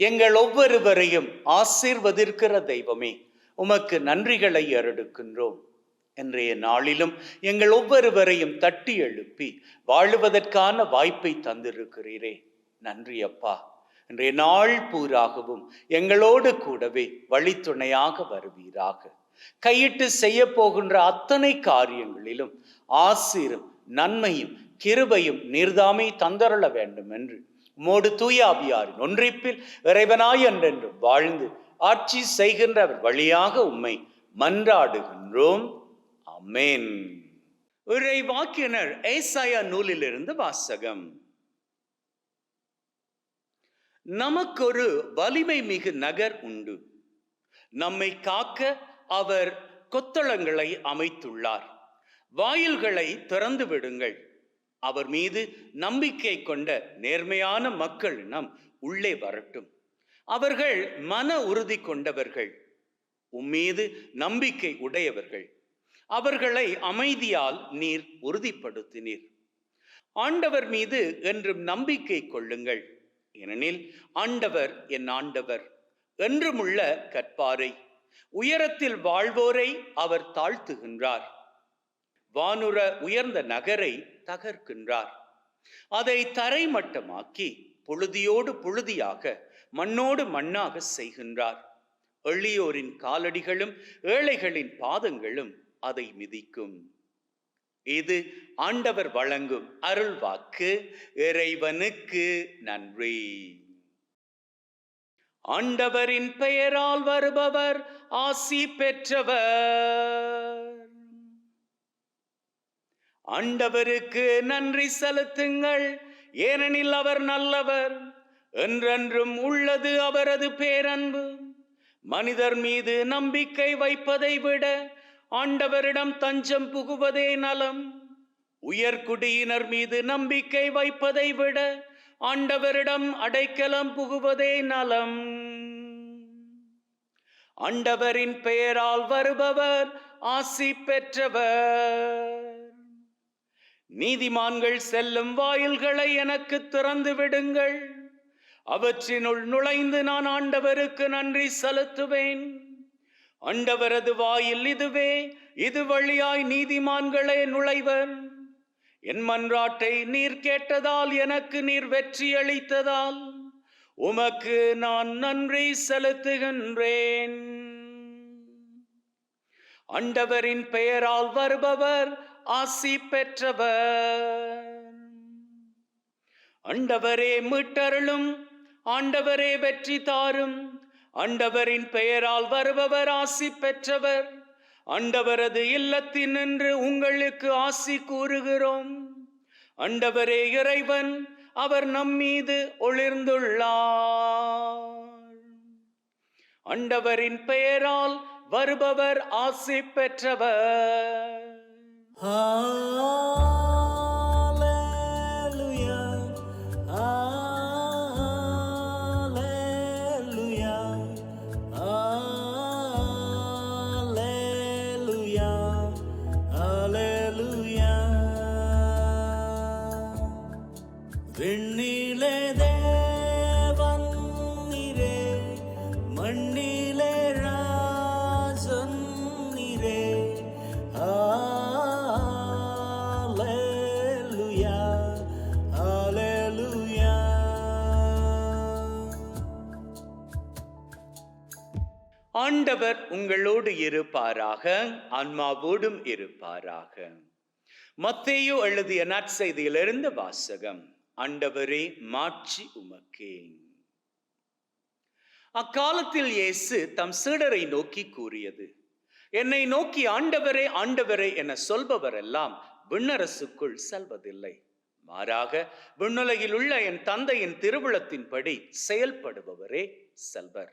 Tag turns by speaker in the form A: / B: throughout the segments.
A: எங்கள் ஒவ்வொருவரையும் ஆசீர்வதிக்கிற தெய்வமே உமக்கு நன்றிகளை அருடுக்கின்றோம். இன்றைய நாளிலும் எங்கள் ஒவ்வொருவரையும் தட்டி எழுப்பி வாழுவதற்கான வாய்ப்பை தந்திருக்கிறீரே. நன்றி அப்பா. இன்றைய நாள் பூராகவும் எங்களோடு கூடவே வழித்துணையாக வருவீராக. கையிட்டு செய்ய போகின்ற அத்தனை காரியங்களிலும் ஆசிரும் நன்மையும் கிருபையும் நீர்தாமே தந்தருள வேண்டும் என்று மோடு தூய ஆவியாரின் ஒன்றிப்பில் இறைவனாய் என்றென்று வாழ்ந்து ஆட்சி செய்கின்றவர் வழியாக உம்மை மன்றாடுகின்றோம். அமேன் இறை வாக்கினர் ஏசாயா நூலிலிருந்து வாசகம். நமக்கொரு வலிமை மிகு நகர் உண்டு. நம்மை காக்க அவர் கொத்தளங்களை அமைத்துள்ளார். வாயில்களை திறந்து விடுங்கள். அவர் மீது நம்பிக்கை கொண்ட நேர்மையான மக்கள் நம் உள்ளே வரட்டும். அவர்கள் மன உறுதி கொண்டவர்கள் உம்மீது நம்பிக்கை உடையவர்கள். அவர்களை அமைதியால் நீர் உறுதிப்படுத்தினீர். ஆண்டவர் மீது என்றும் நம்பிக்கை கொள்ளுங்கள். ஏனெனில் ஆண்டவர் என் ஆண்டவர் என்றுமுள்ள கற்பாரை உயரத்தில் வாழ்வோரை அவர் தாழ்த்துகின்றார். வானுர உயர்ந்த நகரை தகர்க்கின்றார். அதை தரைமட்டமாக்கி புழுதியோடு புழுதியாக மண்ணோடு மண்ணாக செய்கின்றார். எளியோரின் காலடிகளும் ஏழைகளின் பாதங்களும் அதை மிதிக்கும். இது ஆண்டவர் வழங்கும் அருள் வாக்கு இறைவனுக்கு நன்றி. ஆண்டவரின் பெயரால் வருபவர் ஆசி பெற்றவர். ஆண்டவருக்கு நன்றி செலுத்துங்கள். ஏனெனில் அவர் நல்லவர் என்றென்றும் உள்ளது அவரது பேரன்பு. மனிதர் மீது நம்பிக்கை வைப்பதை விட ஆண்டவரிடம் தஞ்சம் புகுவதே நலம். உயர்குடியினர் மீது நம்பிக்கை வைப்பதை விட ஆண்டவரிடம் அடைக்கலம் புகுவதே நலம். ஆண்டவரின் பெயரால் வருபவர் ஆசி பெற்றவர். நீதிமான்கள் செல்லும் வாயில்களை எனக்கு திறந்து விடுங்கள். அவற்றினுள் நுழைந்து நான் ஆண்டவருக்கு நன்றி செலுத்துவேன். ஆண்டவரது வாயில் இதுவே இது வழியாய் நீதிமான்களே நுழைவர். என் மன்றாட்டை நீர் கேட்டதால் எனக்கு நீர் வெற்றி அளித்ததால் உமக்கு நான் நன்றி செலுத்துகின்றேன். ஆண்டவரின் பெயரால் வருபவர் ஆசி பெற்றவர் அண்டவரே மீட்டருளும் ஆண்டவரே வெற்றி தாரும். அண்டவரின் பெயரால் வருபவர் ஆசி பெற்றவர். அண்டவரது இல்லத்தினின்று உங்களுக்கு ஆசி கூறுகிறோம். அண்டவரே இறைவன் அவர் நம்மீது ஒளிர்ந்துள்ளார். அண்டவரின் பெயரால் வருபவர் ஆசி பெற்றவர்.
B: Ah
A: ஆண்டவர் உங்களோடு இருப்பாராக ஆன்மாவோடும் இருப்பாராக. மத்தேயு எழுதிய நற்செய்தியிலிருந்து வாசகம் ஆண்டவரே மாட்சி உமக்கே அக்காலத்தில் இயேசு தம் சீடரை நோக்கி கூறியது என்னை நோக்கி ஆண்டவரே ஆண்டவரே என சொல்பவரெல்லாம் விண்ணரசுக்குள் செல்வதில்லை. மாறாக விண்ணுலகில் உள்ள என் தந்தையின் திருவிழத்தின்படி செயல்படுபவரே செல்வர்.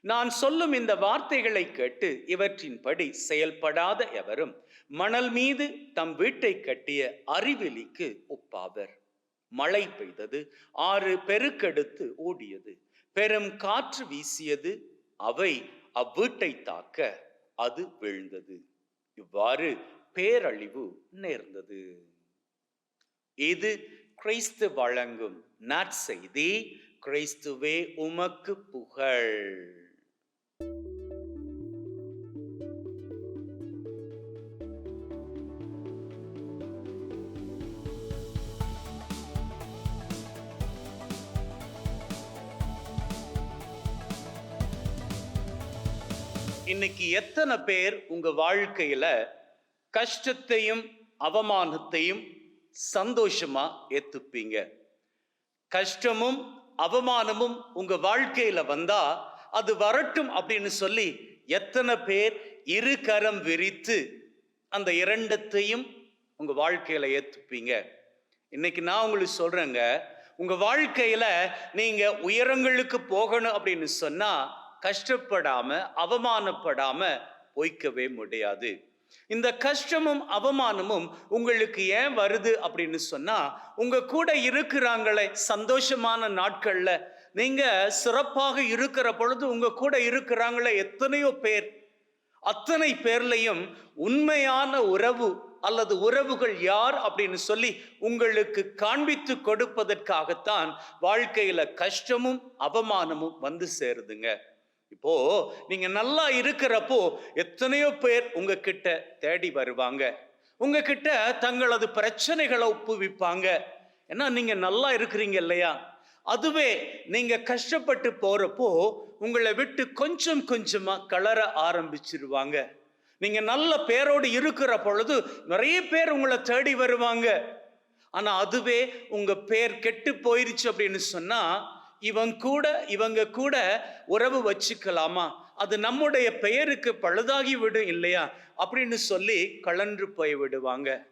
A: நான் சொல்லும் இந்த வார்த்தைகளை கேட்டு இவற்றின்படி செயல்படாத எவரும் மணல் மீது தம் வீட்டை கட்டிய அறிவெளிக்கு ஒப்பாவர். மழை பெய்தது ஆறு பெருக்கெடுத்து ஓடியது. பெரும் காற்று வீசியது அவை அவ்வீட்டை தாக்க அது விழுந்தது. இவ்வாறு பேரழிவு நேர்ந்தது. இது கிறிஸ்து வழங்கும் நற்செய்தி. கிறிஸ்துவே உமக்கு புகழ். இன்னைக்கு எத்தனை பேர் உங்க வாழ்க்கையில கஷ்டத்தையும் அவமானத்தையும் சந்தோஷமா ஏத்துப்பீங்க? கஷ்டமும் அவமானமும் உங்க வாழ்க்கையில வந்தா அது வரட்டும் அப்படின்னு சொல்லி எத்தனை பேர் இரு கரம் விரித்து அந்த இரண்டத்தையும் உங்க வாழ்க்கையில ஏத்துப்பீங்க? இன்னைக்கு நான் உங்களுக்கு சொல்றேங்க உங்க வாழ்க்கையில நீங்க உயரங்களுக்கு போகணும் அப்படின்னு சொன்னா கஷ்டப்படாம அவமானப்படாம பொய்க்கவே முடியாது. இந்த கஷ்டமும் அவமானமும் உங்களுக்கு ஏன் வருது அப்படின்னு சொன்னா உங்க கூட இருக்கிறாங்களே சந்தோஷமான நாட்கள்ல. நீங்க சிறப்பாக இருக்கிற பொழுது உங்க கூட இருக்கிறாங்களே எத்தனையோ பேர். அத்தனை பேர்லையும் உண்மையான உறவு அல்லது உறவுகள் யார் அப்படின்னு சொல்லி உங்களுக்கு காண்பித்து கொடுப்பதற்காகத்தான் வாழ்க்கையில கஷ்டமும் அவமானமும் வந்து சேருதுங்க. இப்போ நீங்க நல்லா இருக்கிறப்போ எத்தனையோ பேர் உங்ககிட்ட தேடி வருவாங்க. உங்ககிட்ட தங்களது பிரச்சனைகளை ஒப்புவிப்பாங்க. ஏன்னா நீங்க நல்லா இருக்கிறீங்க இல்லையா? அதுவே நீங்க கஷ்டப்பட்டு போறப்போ உங்களை விட்டு கொஞ்சம் கொஞ்சமா கலர ஆரம்பிச்சிருவாங்க. நீங்க நல்ல பேரோடு இருக்கிற பொழுது நிறைய பேர் உங்களை தேடி வருவாங்க. ஆனா அதுவே உங்க பேர் கெட்டு போயிருச்சு அப்படின்னு சொன்னா இவன் கூட இவங்க கூட உறவு வச்சுக்கலாமா? அது நம்முடைய பெயருக்கு பழுதாகி விடும் இல்லையா? அப்படின்னு சொல்லி கலன்று போய் விடுவாங்க.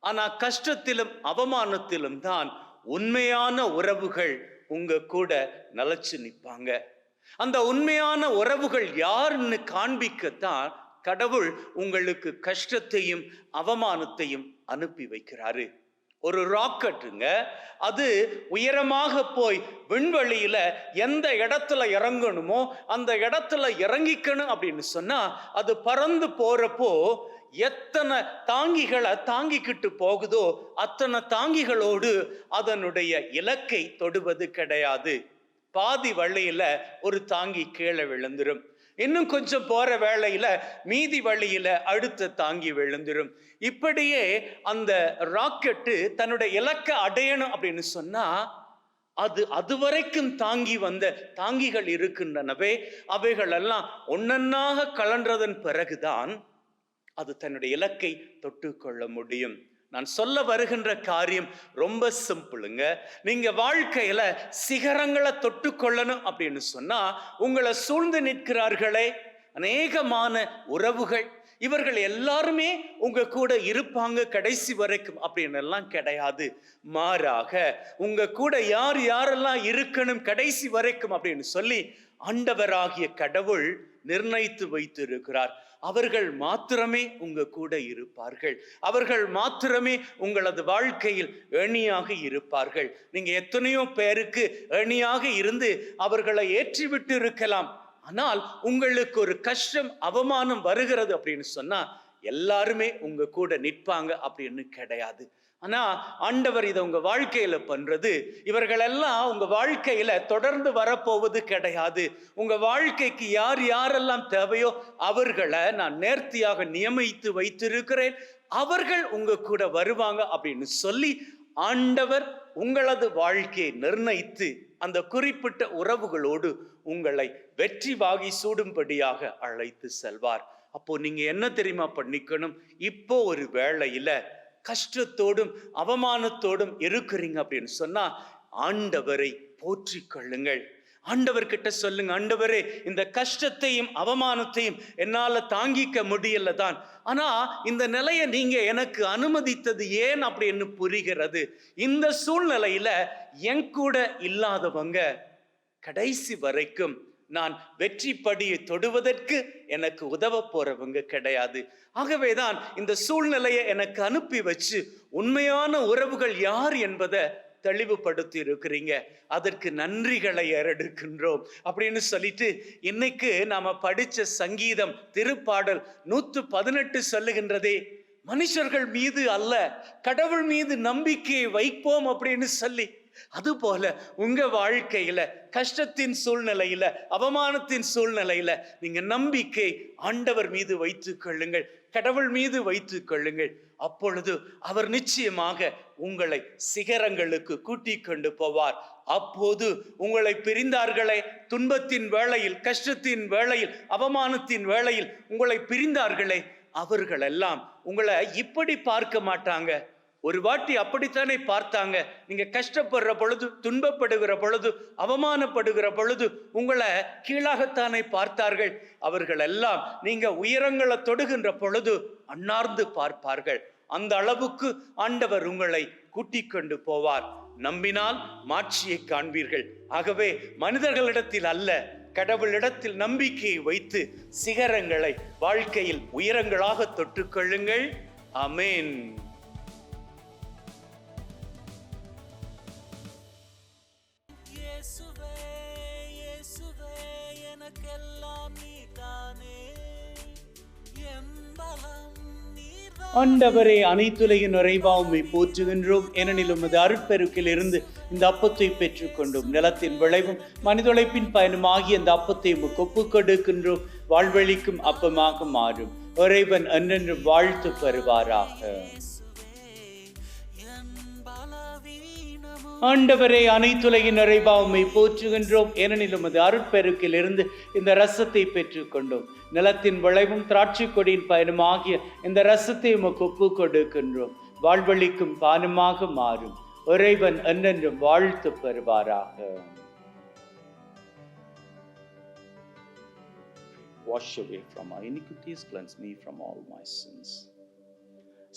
A: ஆனா கஷ்டத்திலும் அவமானத்திலும் தான் உண்மையான உறவுகள் உங்க கூட நலச்சு நிற்பாங்க அந்த உண்மையான உறவுகள் யாருன்னு காண்பிக்கத்தான் கடவுள் உங்களுக்கு கஷ்டத்தையும் அவமானத்தையும் அனுப்பி வைக்கிறாரு. ஒரு ராக்கெட்டுங்க அது உயரமாக போய் விண்வெளியில் எந்த இடத்துல இறங்கணுமோ அந்த இடத்துல இறங்கிக்கணும் அப்படின்னு சொன்னால் அது பறந்து போகிறப்போ எத்தனை தாங்கிகளை தாங்கிக்கிட்டு போகுதோ அத்தனை தாங்கிகளோடு அதனுடைய இலக்கை தொடுவது கிடையாது. பாதி வழியில் ஒரு தாங்கி கீழே விழுந்துடும் இன்னும் கொஞ்சம் போற வேளையில மீதி வழியில அடுத்த தாங்கி விழுந்துரும். இப்படியே அந்த ராக்கெட்டு தன்னுடைய இலக்கை அடையணும் அப்படின்னு சொன்னா அது அதுவரைக்கும் தாங்கி வந்த தாங்கிகள் இருக்கின்றனவே அவைகள் எல்லாம் ஒன்னொன்னாக கலன்றதன் பிறகுதான் அது தன்னுடைய இலக்கை தொட்டுக்கொள்ள முடியும். நான் சொல்ல வருகின்ற காரியம் ரொம்ப சிம்பிளுங்க. நீங்க வாழ்க்கையில சிகரங்களை தொட்டு கொள்ளணும் அப்படின்னு சொன்னா உங்களை சூழ்ந்து நிற்கிறார்களே அநேகமான உறவுகள். இவர்கள் எல்லாருமே உங்க கூட இருப்பாங்க கடைசி வரைக்கும் அப்படின்னு எல்லாம் கிடையாது. மாறாக உங்க கூட யார் யாரெல்லாம் இருக்கணும் கடைசி வரைக்கும் அப்படின்னு சொல்லி ஆண்டவராகிய கடவுள் நிர்ணயித்து வைத்திருக்கிறார். அவர்கள் மாத்திரமே உங்க கூட இருப்பார்கள். அவர்கள் மாத்திரமே உங்களது வாழ்க்கையில் ஏணியாக இருப்பார்கள். நீங்க எத்தனையோ பேருக்கு ஏணியாக இருந்து அவர்களை ஏற்றிவிட்டு இருக்கலாம். ஆனால் உங்களுக்கு ஒரு கஷ்டம் அவமானம் வருகிறது அப்படின்னு சொன்னா எல்லாருமே உங்க கூட நிற்பாங்க அப்படின்னு கிடையாது. ஆனால் ஆண்டவர் இதை உங்கள் வாழ்க்கையில் பண்ணுறது இவர்களெல்லாம் உங்கள் வாழ்க்கையில் தொடர்ந்து வரப்போவது கிடையாது. உங்கள் வாழ்க்கைக்கு யார் யாரெல்லாம் தேவையோ அவர்களை நான் நேர்த்தியாக நியமித்து வைத்திருக்கிறேன். அவர்கள் உங்க கூட வருவாங்க அப்படின்னு சொல்லி ஆண்டவர் உங்களது வாழ்க்கையை நிர்ணயித்து அந்த குறிப்பிட்ட உறவுகளோடு உங்களை வெற்றி வாகி சூடும்படியாக அழைத்து செல்வார். அப்போ நீங்க என்ன தெரியுமா பண்ணிக்கணும்? இப்போ ஒரு வேளையில கஷ்டத்தோடும் அவமானத்தோடும் இருக்கிறீங்க அப்படின்னு சொன்னா ஆண்டவரை போற்றி கொள்ளுங்கள் ஆண்டவர்கிட்ட சொல்லுங்க ஆண்டவரே இந்த கஷ்டத்தையும் அவமானத்தையும் என்னால தாங்கிக்க முடியல தான். ஆனா இந்த நிலையை நீங்க எனக்கு அனுமதித்தது ஏன் அப்படின்னு புரிகிறது. இந்த சூழ்நிலையில என் கூட இல்லாதவங்க கடைசி வரைக்கும் நான் வெற்றி படியை தொடுவதற்கு எனக்கு உதவ போறவங்க கிடையாது. ஆகவேதான் இந்த சூழ்நிலையை எனக்கு அனுப்பி வச்சு உண்மையான உறவுகள் யார் என்பதை தெளிவுபடுத்தி இருக்கிறீங்க. அதற்கு நன்றிகளை ஏறெடுக்கின்றோம் அப்படின்னு சொல்லிட்டு இன்னைக்கு நாம படிச்ச சங்கீதம் திருப்பாடல் நூத்து பதினெட்டு சொல்லுகின்றதே மனுஷர்கள் மீது அல்ல கடவுள் மீது நம்பிக்கையை வைப்போம் அப்படின்னு சொல்லி அதுபோல உங்க வாழ்க்கையில கஷ்டத்தின் சூழ்நிலையில அவமானத்தின் சூழ்நிலையில நீங்க நம்பிக்கை ஆண்டவர் மீது வைத்து கொள்ளுங்கள். கடவுள் மீது வைத்து கொள்ளுங்கள். அப்பொழுது அவர் நிச்சயமாக உங்களை சிகரங்களுக்கு கூட்டி கொண்டு போவார். அப்போது உங்களை பிரிந்தார்களே துன்பத்தின் வேளையில் கஷ்டத்தின் வேளையில் அவமானத்தின் வேளையில் உங்களை பிரிந்தார்களே அவர்களெல்லாம் உங்களை இப்படி பார்க்க மாட்டாங்க. ஒரு வாட்டி அப்படித்தானே பார்த்தாங்க. நீங்க கஷ்டப்படுற பொழுது துன்பப்படுகிற பொழுது அவமானப்படுகிற பொழுது உங்களை கீழாகத்தானே பார்த்தார்கள். அவர்கள் எல்லாம் நீங்க உயரங்களை தொடுகின்ற பொழுது அன்னார்ந்து பார்ப்பார்கள். அந்த அளவுக்கு ஆண்டவர் உங்களை கூட்டிக் கொண்டு போவார். நம்பினால் மாட்சியை காண்பீர்கள். ஆகவே மனிதர்களிடத்தில் அல்ல கடவுளிடத்தில் நம்பிக்கையை வைத்து சிகரங்களை வாழ்க்கையில் உயரங்களாக தொட்டுக்கொள்ளுங்கள் அமேன் ஆண்டவரே அனைத்துலையின் நிறைவா உண்மை போற்றுகின்றோம். ஏனெனில் உமது அருட்பெருக்கில் இருந்து இந்த அப்பத்தை பெற்றுக்கொண்டோம். நிலத்தின் விளைவும் மனிதொழைப்பின் பயனுமாகிய இந்த அப்பத்தை உமக்கு ஒப்புக் கொடுக்கின்றோம் வாழ்வழிக்கும் அப்பமாக மாறும். இறைவன் என்றென்றும் வாழ்த்து பெறுவாராக.
B: என்
A: ஆண்டவரே அனைத்துலகின் நிறைவா உண்மை போற்றுகின்றோம். ஏனெனில் உமது அருட்பெருக்கில் இருந்து இந்த ரசத்தை பெற்றுக்கொண்டோம். நிலத்தின் விளைவும் திராட்சை கொடியின் பயனும் ஆகிய இந்த ரசத்தை உமக்கு ஒப்பு கொடுக்கின்றோம். வாழ்வழிக்கும் பானுமாக மாறும். இறைவன் என்னென்றும் வாழ்த்து பெறுவாராக. Wash away from our iniquities, cleanse me from all my sins.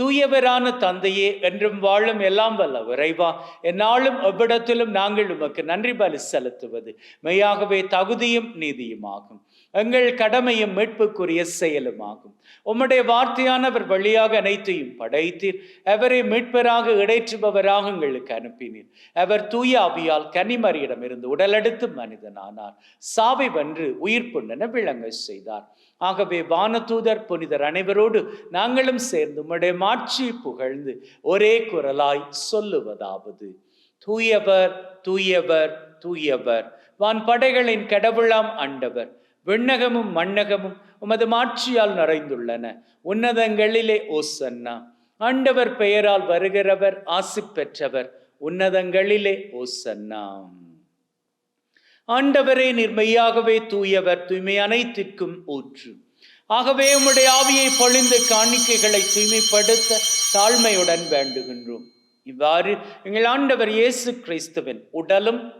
A: தூயவரான தந்தையே என்றும் வாழும் எல்லாம் வல்ல விரைவா என்னாலும் எவ்விடத்திலும் நாங்கள் உமக்கு நன்றி பலி செலுத்துவது. மெய்யாகவே தகுதியும் நீதியுமாகும். எங்கள் கடமையும் மீட்புக்குரிய செயலுமாகும். உம்முடைய வார்த்தையானவர் வழியாக அனைத்தையும் படைத்தீர். அவரை மீட்பராக இடைற்றுபவராக எங்களுக்கு அனுப்பினீர். அவர் தூய ஆவியால் கன்னிமரியிடமிருந்து உடலெடுத்து மனிதனானார். சாவை வென்று உயிர் புண்ணென விளங்க செய்தார். ஆகவே வானதூதர் புனிதர் அனைவரோடு நாங்களும் சேர்ந்து உம்முடைய மாட்சி புகழ்ந்து ஒரே குரலாய் சொல்லுவதாவது. தூயவர் தூயவர் தூயவர். வான் படைகளின் கடவுளாம் ஆண்டவர் விண்ணகமும் மண்ணகமும் உமது மாட்சியால் நிறைந்துள்ளன. உன்னதங்களிலே ஓசன்னா. ஆண்டவர் பெயரால் வருகிறவர் ஆசி பெற்றவர் உன்னதங்களிலே ஓசன்னா. ஆண்டவரே நிர்மையாகவே தூயவர் தூய்மை அனைத்திற்கும் ஊற்று. ஆகவே உம்முடைய ஆவியை பொழிந்து காணிக்கைகளை தூய்மைப்படுத்த தாழ்மையுடன் வேண்டுகின்றோம். இவ்வாறு எங்கள் ஆண்டவர் இயேசு கிறிஸ்துவின் உடலும்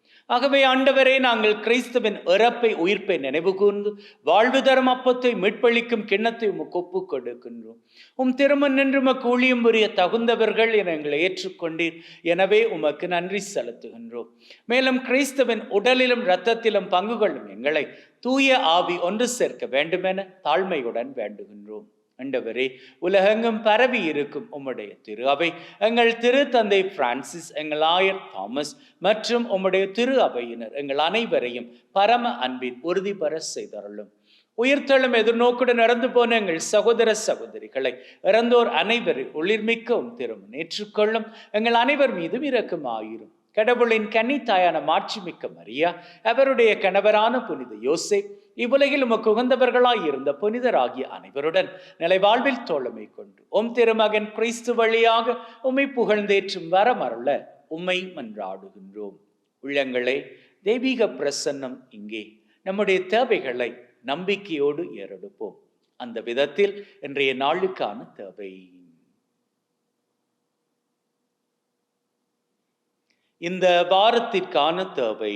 A: ஆகவே ஆண்டவரே நாங்கள் கிறிஸ்துவின் இறப்பை உயிர்ப்பை நினைவு கூர்ந்து வாழ்வு தரும் அப்பத்தை மீட்பளிக்கும் கிண்ணத்தை உமக்கு ஒப்புக் கொடுக்கின்றோம். உம் திருமண் நின்று உமக்கு ஊழியம் புரிய தகுந்தவர்கள் என எங்களை ஏற்றுக்கொண்டீர். எனவே உமக்கு நன்றி செலுத்துகின்றோம். மேலும் கிறிஸ்துவின் உடலிலும் இரத்தத்திலும் பங்கு கொள்ளும் எங்களை தூய ஆவி ஒன்று சேர்க்க வேண்டுமென தாழ்மையுடன் வேண்டுகின்றோம். ஆண்டவரே உலகெங்கும் பரவி இருக்கும் உம்முடைய திரு அவை. எங்கள் திரு தந்தை பிரான்சிஸ் எங்கள் ஆயர் தாமஸ் மற்றும் உம்முடைய திரு அவையினர் எங்கள் அனைவரையும் பரம அன்பின் உறுதி செய்தருளும். உயிர்த்தளம் எதிர்நோக்குடன் நடந்து போன எங்கள் சகோதர சகோதரிகளை இறந்தோர் அனைவரும் ஒளிர்மிக்கவும் திறமும் ஏற்றுக்கொள்ளும். எங்கள் அனைவர் மீதும் இரக்கம் ஆயிரும். கடவுளின் கன்னித்தாயான மாட்சிமிக்க மரியா அவருடைய கணவரான புனித யோசை இவ்வுலகில் உமக்கு உகந்தவர்களாய் இருந்த புனிதராகிய அனைவருடன் நிலை வாழ்வில் தோழமை கொண்டு உம் திருமகன் கிறிஸ்து வழியாக உம்மை புகழ்ந்தேற்றும் வரமருள உம்மை மன்றாடுகின்றோம். உள்ளங்களே தெய்வீக பிரசன்னம் இங்கே. நம்முடைய தேவைகளை நம்பிக்கையோடு ஏறெடுப்போம். அந்த விதத்தில் இன்றைய நாளுக்கான தேவை. இந்த வாரத்திற்கான தேவை.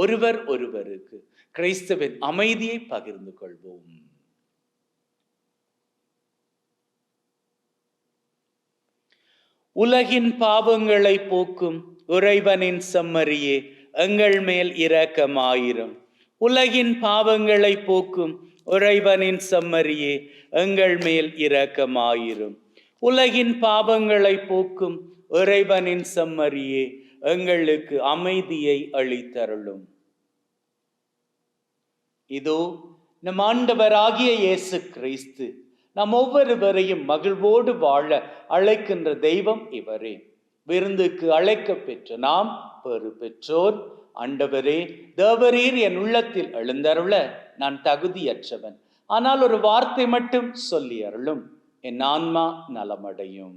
A: ஒருவர் ஒருவருக்கு கிறிஸ்துவின் அமைதியை பகிர்ந்து கொள்வோம். உலகின் பாவங்களை போக்கும் இறைவனின் செம்மறியே எங்கள் மேல் இரக்கமாயிரும். உலகின் பாவங்களை போக்கும் இறைவனின் செம்மறியே எங்கள் மேல் இரக்கமாயிரும். உலகின் பாவங்களை போக்கும் இறைவனின் செம்மறியே எங்களுக்கு அமைதியை அளித்தருளும். இதோ நம் ஆண்டவராகிய இயேசு கிறிஸ்து நம் ஒவ்வொருவரையும் மகிழ்வோடு வாழ அழைக்கின்ற தெய்வம் இவரே. விருந்துக்கு அழைக்க பெற்ற நாம் பெரு பெற்றோர் அண்டவரே தேவரீர் என் உள்ளத்தில் எழுந்தருள நான் தகுதியற்றவன். ஆனால் ஒரு வார்த்தை மட்டும் சொல்லி அருளும் என் ஆன்மா நலமடையும்.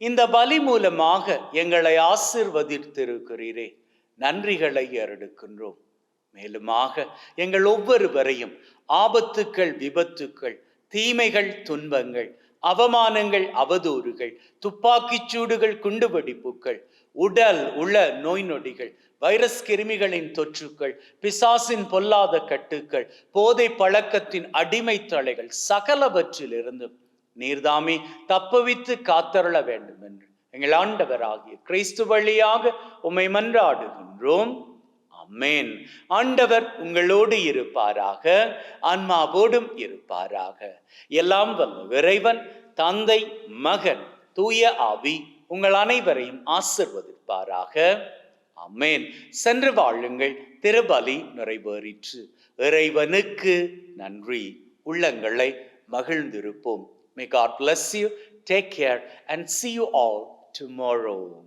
A: இந்த பலி மூலமாக எங்களை ஆசிர்வதித்திருக்கிறீரே. நன்றிகளை ஏறெடுக்கின்றோம் மேலுமாக எங்கள் ஒவ்வொருவரையும் ஆபத்துக்கள் விபத்துக்கள் தீமைகள் துன்பங்கள் அவமானங்கள் அவதூறுகள் துப்பாக்கிச் சூடுகள் குண்டுவெடிப்புகள் உடல் உள நோய் நொடிகள் வைரஸ் கிருமிகளின் தொற்றுக்கள் பிசாசின் பொல்லாத கட்டுக்கள் போதை பழக்கத்தின் அடிமை தலைகள் சகலவற்றிலிருந்தும் நீர்தாமே தப்புவித்து காத்தருள வேண்டும் என்று எங்கள் ஆண்டவராகிய கிறிஸ்து வழியாக உம்மை மன்றாடுகின்றோம். அம்மேன் ஆண்டவர் உங்களோடு இருப்பாராக ஆன்மாவோடும் இருப்பாராக. எல்லாம் வல்ல இறைவன் தந்தை மகன் தூய ஆவி உங்கள் அனைவரையும் ஆசிர்வதிப்பாராக. அம்மேன் சென்று வாழுங்கள் திருபலி நிறைவேறிற்று. இறைவனுக்கு நன்றி. உள்ளங்களை மகிழ்ந்திருப்போம். May God bless you. Take care and see you all tomorrow.